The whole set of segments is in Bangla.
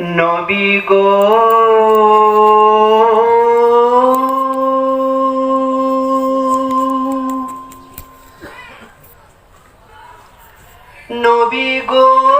নবী গো। নবী গো।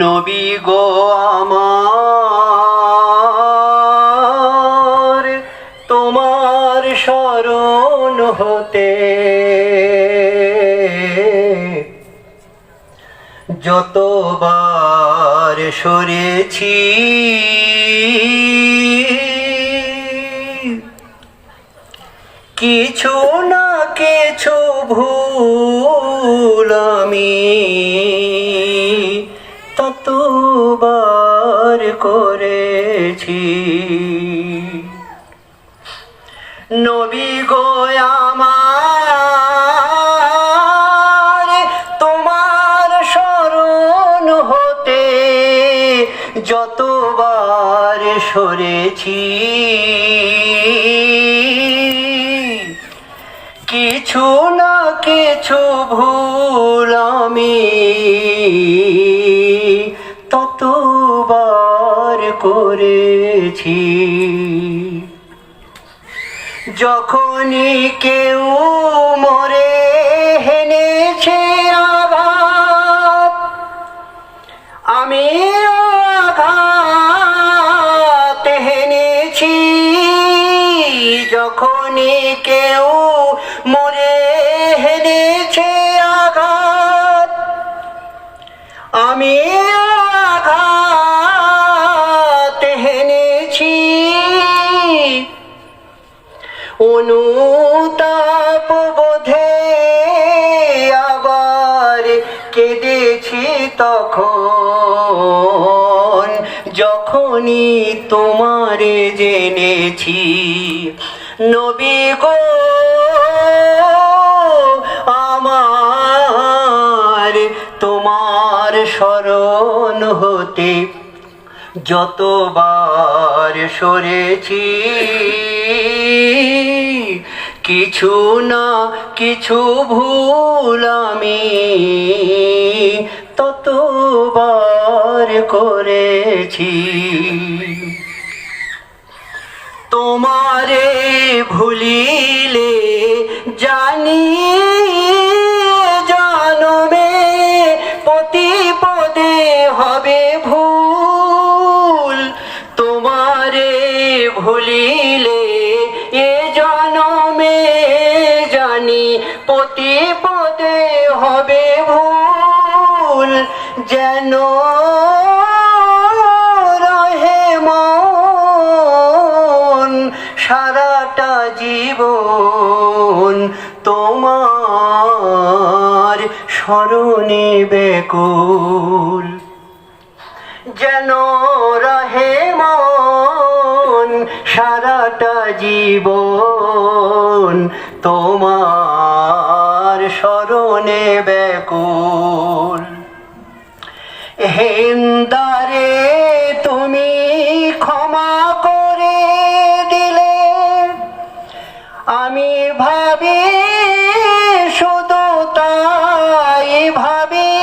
নবী গো আমার তোমার শরণ হতে যতবার সরেছি কিছু না কিছু ভুল করেছি। নবী গো আমার তোমার শরণ হতে যতবার সরেছি। কিছু না কিছু ভুল আমি করেছি যখনই কেউ মরে হেনেছে আঘাত আমি আঘাত হেনেছি। যখনই কেউ মরে হেনেছে কেঁদেছি তখন যখনই তোমারে জেনেছি। নবী গো আমার তোমার স্মরণ হতে যতবার সরেছি কিছু না কিছু ভুল আমি ততবার করেছি। তোমারে ভুলিলে পদে হবে ভুল যেন মন। সারাটা জীবন তোমার স্মরণে বেকুল। যেন রহে মন, সারাটা জীবন তোমার স্মরণে বেকুল হেন্দারে তুমি ক্ষমা করে দিলে। আমি ভাবি, শুধু তাই ভাবি।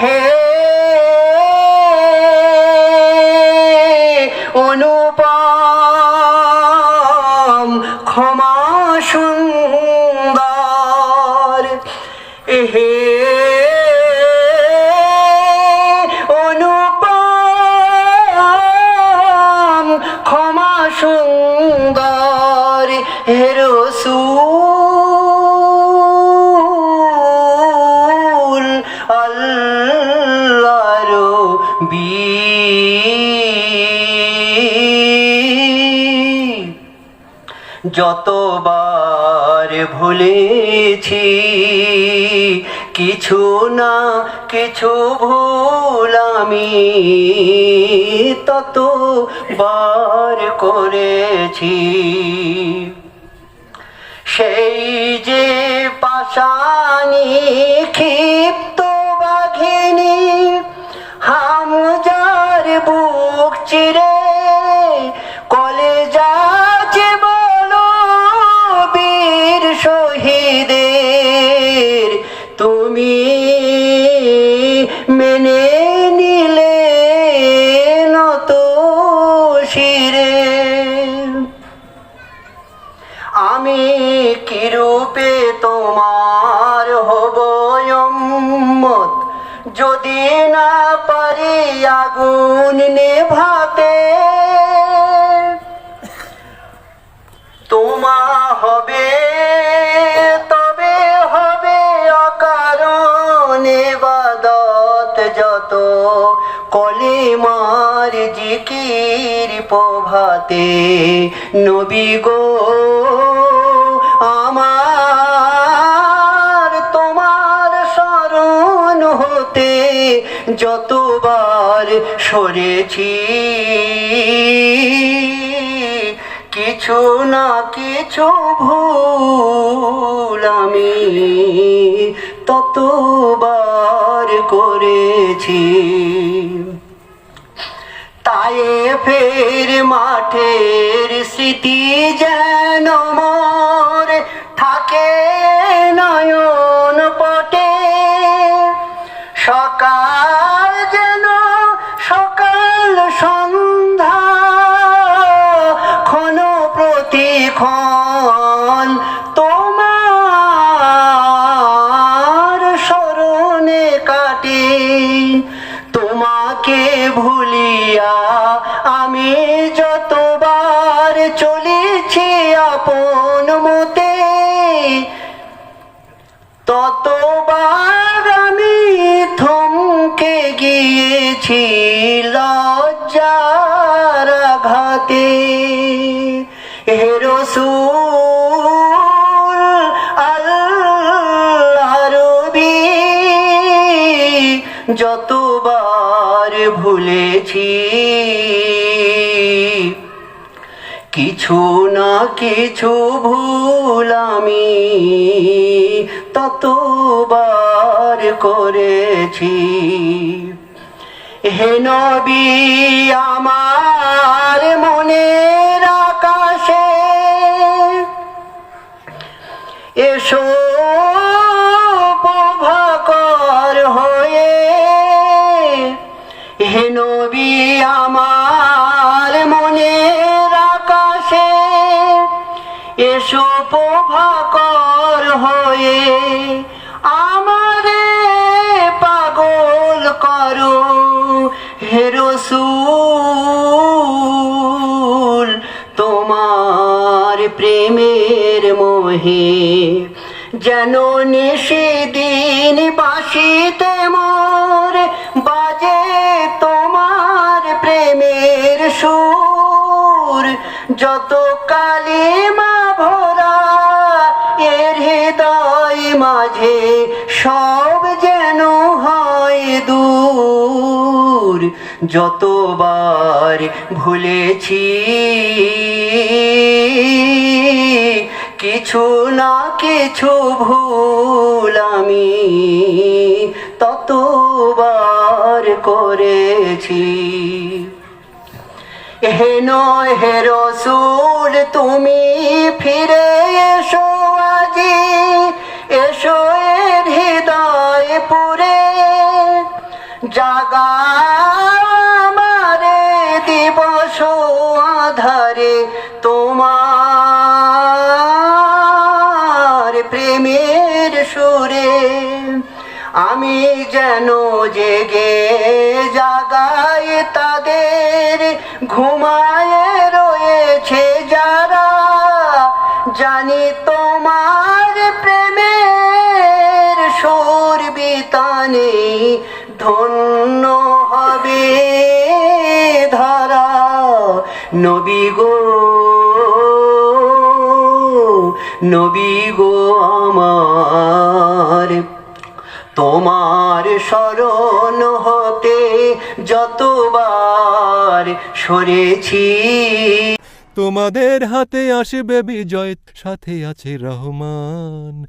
হে অনুপম, ক্ষমা সুন্দর হে অনুপম ক্ষমা সুন্দর হে বি যতবার ভুলেছি, কিছু না কিছু ভুল আমি তত বার করেছি। সেই যে পাশানি ক্ষিপ্ত বাঘিনী, হামজার বুক চিরে কলে যাচ্ছে যদি না পারি আগুন নেভাতে, তোমা হবে, তবে হবে অকারণে বাদত যত কলিমার জিকির প্রভাতে। নবী গো, আমার যতবার সরেছি, কিছু না কিছু ভুল আমি ততবার করেছি। তাই ফের মাঠের স্মৃতি যেন মোর কাটে তোমাকে ভুলিয়া আমি যতবার চলেছি আপন মতে ততবার আমি থমকে গিয়েছি যতবার ভুলেছি, কিছু না কিছু ভুল আমি ততবার করেছি। হে নবী, আমার মনের আকাশে এসো মোহে যেন নিষেদিন বাসিতে মোর বাজে তোমার প্রেমের সুর। যত কালিমা ভরা এর হৃদয় মাঝে, সব যেন হয় দূর। যতবার ভুলেছি কিছু না কিছু ভুল আমি ততবার করেছি। হে নয় হে রসুল, তুমি ফিরে এসো আজি। এসো এর হৃদয় পুরে। জাগা ঘুমায় রয়েছে যারা, জানি তোমার প্রেমের সুর বিতানে ধন্য হবে ধারা। নবী গো নবী গো আমার, তোমার স্মরণ হতে যতবার সরেছি তোমাদের হাতে আসবে বিজয় সাথে আছে রহমান।